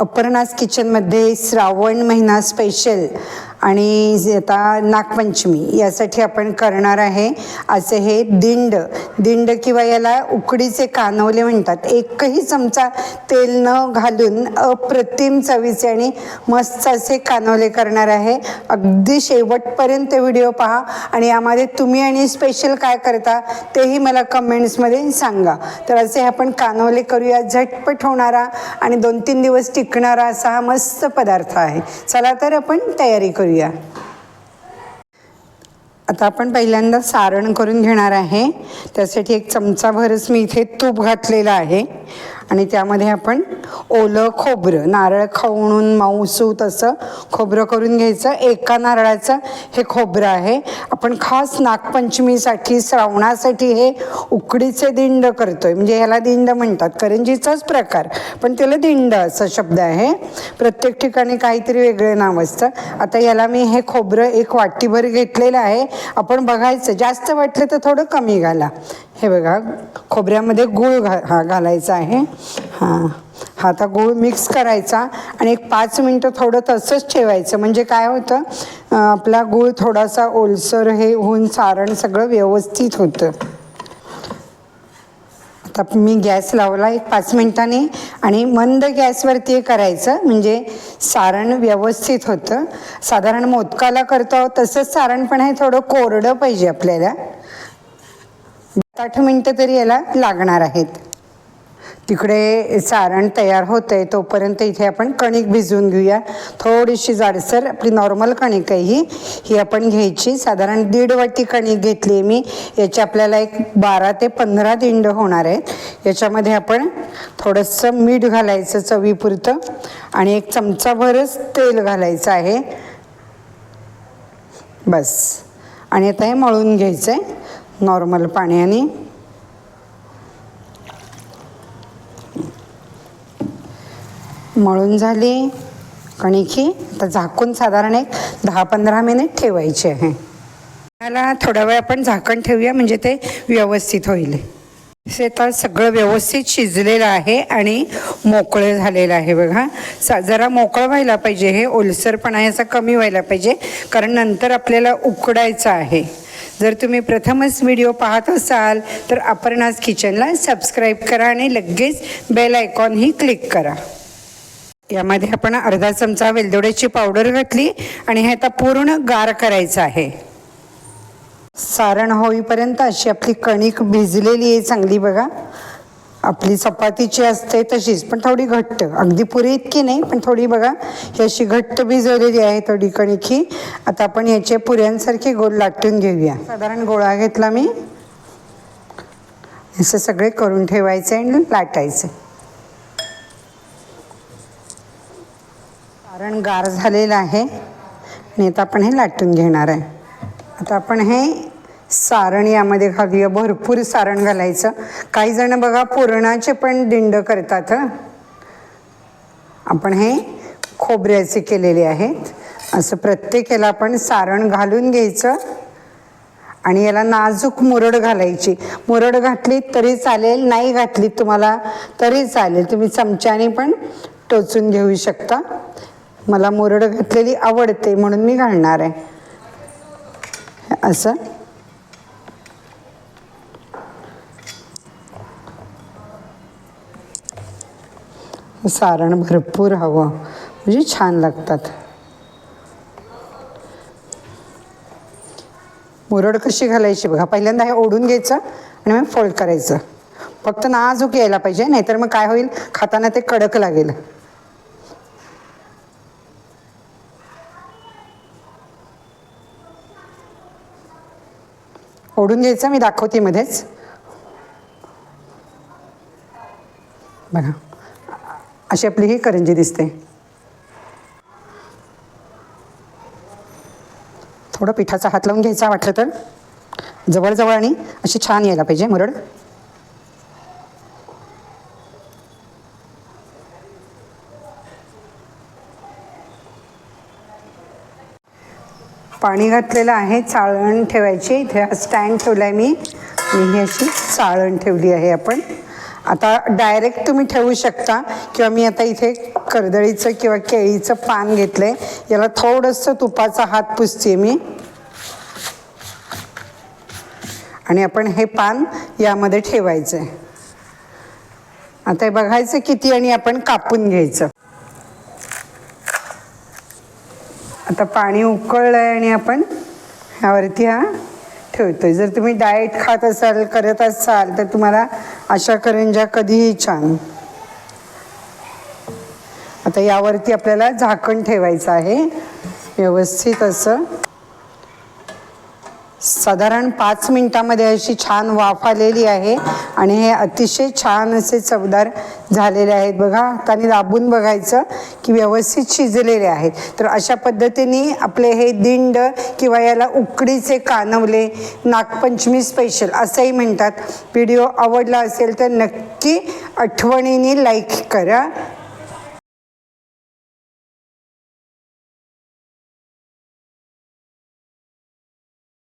अपर्णास किचनमध्ये श्रावण महिना स्पेशल आणि जे आता नागपंचमी यासाठी आपण करणार आहे. असे हे दिंड दिंड किंवा याला उकडीचे कानवले म्हणतात. एकही चमचा तेल न घालून अप्रतिम चवीचे आणि मस्त असे कानवले करणार आहे. अगदी शेवटपर्यंत व्हिडिओ पहा आणि यामध्ये तुम्ही आणि स्पेशल काय करता तेही मला कमेंट्समध्ये सांगा. तर असे आपण कानवले करूया झटपट होणारा आणि दोन तीन दिवस टिकणारा असा हा मस्त पदार्थ आहे. चला तर आपण तयारी करूया. आता आपण पहिल्यांदा सारण करून घेणार आहे. त्यासाठी एक चमचाभरच मी इथे तूप घातलेलं आहे. आणि त्यामध्ये आपण ओलं खोबरं नारळ खवणून माऊसू तसं खोबरं करून घ्यायचं. एका नारळाचं हे खोबरं आहे. आपण खास नागपंचमीसाठी श्रावणासाठी हे उकडीचे दिंड करतो आहे म्हणजे ह्याला दिंड म्हणतात. करंजीचाच प्रकार. पण त्याला दिंड असा शब्द आहे. प्रत्येक ठिकाणी काहीतरी वेगळं नाव असतं. आता याला मी हे खोबरं एक वाटीभर घेतलेलं आहे. आपण बघायचं. जास्त वाटलं तर थोडं कमी घाला. हे बघा खोबऱ्यामध्ये गूळ घा हा घालायचा आहे. हां. हा आता गूळ मिक्स करायचा आणि एक पाच मिनटं थोडं तसंच ठेवायचं. म्हणजे काय होतं? आपला गूळ थोडासा ओलसर हे होऊन सारण सगळं व्यवस्थित होतं. आता मी गॅस लावला एक पाच मिनटाने आणि मंद गॅसवरती हे करायचं. म्हणजे सारण व्यवस्थित होतं. साधारण मोदकाला करतो तसंच सारण पण हे थोडं कोरडं पाहिजे आपल्याला. आठ मिनटं तरी याला लागणार आहेत. तिकडे सारण तयार होतं आहे तोपर्यंत इथे आपण कणिक भिजवून घेऊया. थोडीशी जाडसर आपली नॉर्मल कणिक आहे ही. ही आपण घ्यायची. साधारण दीड वाटी कणिक घेतली आहे मी. याची आपल्याला एक बारा ते पंधरा दिंड होणार आहेत. याच्यामध्ये आपण थोडंसं मीठ घालायचं चवीपुरतं आणि एक चमचाभरच तेल घालायचं आहे. बस. आणि आता हे मळून घ्यायचं आहे नॉर्मल पाण्याने. मळून झाली कणिकी. आता झाकून साधारण एक दहा पंधरा मिनिट ठेवायचे आहे. त्याला थोडा वेळ आपण झाकण ठेवूया म्हणजे ते व्यवस्थित होईल. हे तर सगळं व्यवस्थित शिजलेलं आहे आणि मोकळं झालेलं आहे बघा. सा जरा मोकळं व्हायला पाहिजे हे ओलसरपणा याचा कमी व्हायला पाहिजे कारण नंतर आपल्याला उकडायचं आहे. जर तुम्ही प्रथमच व्हिडिओ पाहत असाल तर अपर्णाज किचनला सबस्क्राईब करा आणि लगेच बेल आयकॉनही क्लिक करा. यामध्ये आपण अर्धा चमचा वेलदोड्याची पावडर घातली आणि हे आता पूर्ण गार करायचं आहे. सारण होईपर्यंत अशी आपली कणिक भिजलेली आहे चांगली बघा. आपली चपातीची असते तशीच पण थोडी घट्ट. अगदी पुरी इतकी नाही पण थोडी बघा. ही अशी घट्ट भिजवलेली आहे थोडी कणिक ही. आता आपण याचे पुऱ्यांसारखे गोल लाटून घेऊया. साधारण गोळा घेतला मी. असं सगळे करून ठेवायचे आणि लाटायचे. सारण गार झालेलं आहे. आणि आता आपण हे लाटून घेणार आहे. आता आपण हे सारण यामध्ये घालूया. भरपूर सारण घालायचं. काही जण बघा पुरणाचे पण दिंड करतात आपण हे खोबऱ्याचे केलेले आहेत. असं प्रत्येकाला आपण सारण घालून घ्यायचं. आणि याला नाजूक मुरड घालायची. मुरड घातली तरी चालेल नाही घातली तुम्हाला तरी चालेल. तुम्ही चमच्याने पण टोचून घेऊ शकता. मला मुरड घातलेली आवडते म्हणून मी घालणार आहे. असं? सारण भरपूर हवं. म्हणजे छान लागतात. मुरड कशी घालायची बघा. पहिल्यांदा हे ओढून घ्यायचं आणि मग फोल्ड करायचं. फक्त नाजूक यायला पाहिजे नाहीतर मग काय होईल? खाताना ते कडक लागेल. ओढून घ्यायचं मी दाखवते मध्येच बघा. अशी आपली ही करंजी दिसते. थोडं पिठाचा हात लावून घ्यायचा वाटलं तर. जवळजवळ आणि अशी छान यायला पाहिजे मुरड. पाणी घातलेलं आहे चाळण ठेवायची. इथे स्टँड ठेवला आहे मी. मी ही अशी चाळण ठेवली आहे आपण. आता डायरेक्ट तुम्ही ठेवू शकता किंवा मी आता इथे कर्दळीचं किंवा केळीचं पान घेतलं आहे याला थोडंसं तुपाचा हात पुसते मी. आणि आपण हे पान यामध्ये ठेवायचं आहे आता हे बघायचं किती आणि आपण कापून घ्यायचं. आता पाणी उकळलं आहे आणि आपण ह्यावरती हा आहे जर तुम्ही डाएट खात असाल करत असाल तर तुम्हाला अशा करंज्या कधीही छान. आता यावरती आपल्याला झाकण ठेवायचं आहे. व्यवस्थित असं. साधारण पाच मिनटामध्ये अशी छान वाफ आलेली आहे आणि हे अतिशय छान असे चवदार झालेले आहेत. बघा त्यांनी दाबून बघायचं की व्यवस्थित शिजलेले आहेत. तर अशा पद्धतीने आपले हे दिंड किंवा याला उकडीचे कानवले नागपंचमी स्पेशल असंही म्हणतात. व्हिडिओ आवडला असेल तर नक्की आठवणीने लाईक करा.